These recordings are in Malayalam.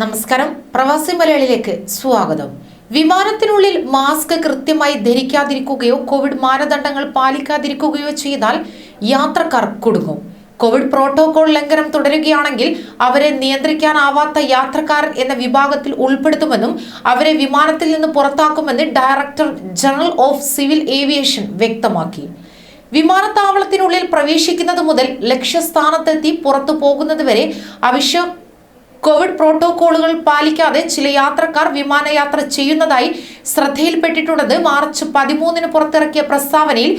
നമസ്കാരം. പ്രവാസി മലയാളിയിലേക്ക് സ്വാഗതം. വിമാനത്തിനുള്ളിൽ മാസ്ക് കൃത്യമായി ധരിക്കാതിരിക്കുകയോ കോവിഡ് മാനദണ്ഡങ്ങൾ പാലിക്കാതിരിക്കുകയോ ചെയ്താൽ യാത്രക്കാർ കുടുങ്ങും. കോവിഡ് പ്രോട്ടോകോൾ ലംഘനം തുടരുകയാണെങ്കിൽ അവരെ നിയന്ത്രിക്കാനാവാത്ത യാത്രക്കാരൻ എന്ന വിഭാഗത്തിൽ ഉൾപ്പെടുത്തുമെന്നും അവരെ വിമാനത്തിൽ നിന്ന് പുറത്താക്കുമെന്ന് director general of civil aviation വ്യക്തമാക്കി. വിമാനത്താവളത്തിനുള്ളിൽ പ്രവേശിക്കുന്നത് മുതൽ ലക്ഷ്യസ്ഥാനത്തെത്തി പുറത്തു പോകുന്നത് വരെ അവശ്യ കോവിഡ് പ്രോട്ടോകോളുകൾ പാലിക്കാതെ ചില യാത്രക്കാർ വിമാനയാത്ര ചെയ്യുന്നതായി ശ്രദ്ധയിൽപ്പെട്ടിട്ടുള്ളത് മാർച്ച് പതിമൂന്നിന് പുറത്തിറക്കിയ പ്രസ്താവനയിൽ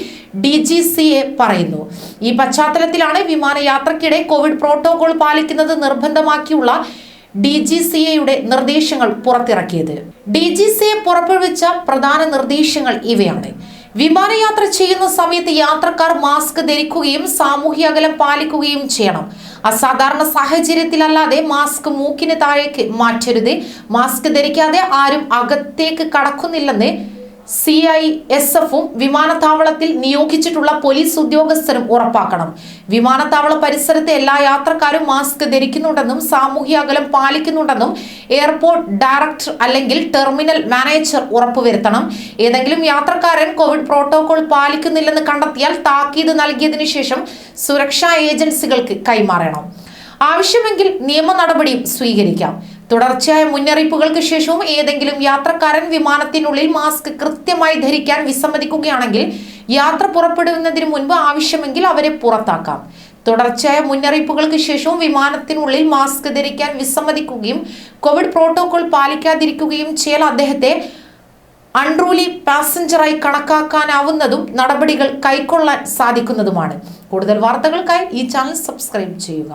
ഡി ജി സി എ പറയുന്നു. ഈ പശ്ചാത്തലത്തിലാണ് വിമാനയാത്രക്കിടെ കോവിഡ് പ്രോട്ടോകോൾ പാലിക്കുന്നത് നിർബന്ധമാക്കിയുള്ള ഡി ജി സി എയുടെ നിർദ്ദേശങ്ങൾ പുറത്തിറക്കിയത്. ഡി ജി സി എ പുറപ്പെടുവിച്ച പ്രധാന നിർദ്ദേശങ്ങൾ ഇവയാണ്. വിമാനയാത്ര ചെയ്യുന്ന സമയത്ത് യാത്രക്കാർ മാസ്ക് ധരിക്കുകയും സാമൂഹ്യ അകലം പാലിക്കുകയും ചെയ്യണം. അസാധാരണ സാഹചര്യത്തിലല്ലാതെ മാസ്ക് മൂക്കിന് താഴേക്ക് മാറ്റരുത്. മാസ്ക് ധരിക്കാതെ ആരും അകത്തേക്ക് കടക്കുന്നില്ലെന്ന് സി ഐ എസ് എഫും വിമാനത്താവളത്തിൽ നിയോഗിച്ചിട്ടുള്ള പോലീസ് ഉദ്യോഗസ്ഥരും ഉറപ്പാക്കണം. വിമാനത്താവള പരിസരത്തെ എല്ലാ യാത്രക്കാരും മാസ്ക് ധരിക്കുന്നുണ്ടെന്നും സാമൂഹ്യ അകലം പാലിക്കുന്നുണ്ടെന്നും എയർപോർട്ട് ഡയറക്ടർ അല്ലെങ്കിൽ ടെർമിനൽ മാനേജർ ഉറപ്പുവരുത്തണം. ഏതെങ്കിലും യാത്രക്കാരൻ കോവിഡ് പ്രോട്ടോകോൾ പാലിക്കുന്നില്ലെന്ന് കണ്ടെത്തിയാൽ താക്കീത് നൽകിയതിനു ശേഷം സുരക്ഷാ ഏജൻസികൾക്ക് കൈമാറണം. ആവശ്യമെങ്കിൽ നിയമ നടപടിയും സ്വീകരിക്കാം. തുടർച്ചയായ മുന്നറിയിപ്പുകൾക്ക് ശേഷവും ഏതെങ്കിലും യാത്രക്കാരൻ വിമാനത്തിനുള്ളിൽ മാസ്ക് കൃത്യമായി ധരിക്കാൻ വിസമ്മതിക്കുകയാണെങ്കിൽ യാത്ര പുറപ്പെടുന്നതിന് മുൻപ് ആവശ്യമെങ്കിൽ അവരെ പുറത്താക്കാം. തുടർച്ചയായ മുന്നറിയിപ്പുകൾക്ക് ശേഷവും വിമാനത്തിനുള്ളിൽ മാസ്ക് ധരിക്കാൻ വിസമ്മതിക്കുകയും കോവിഡ് പ്രോട്ടോകോൾ പാലിക്കാതിരിക്കുകയും ചെയ്യൽ അദ്ദേഹത്തെ അൺറൂലി പാസഞ്ചറായി കണക്കാക്കാനാവുന്നതും നടപടികൾ കൈക്കൊള്ളാൻ സാധിക്കുന്നതുമാണ്. കൂടുതൽ വാർത്തകൾക്കായി ഈ ചാനൽ സബ്സ്ക്രൈബ് ചെയ്യുക.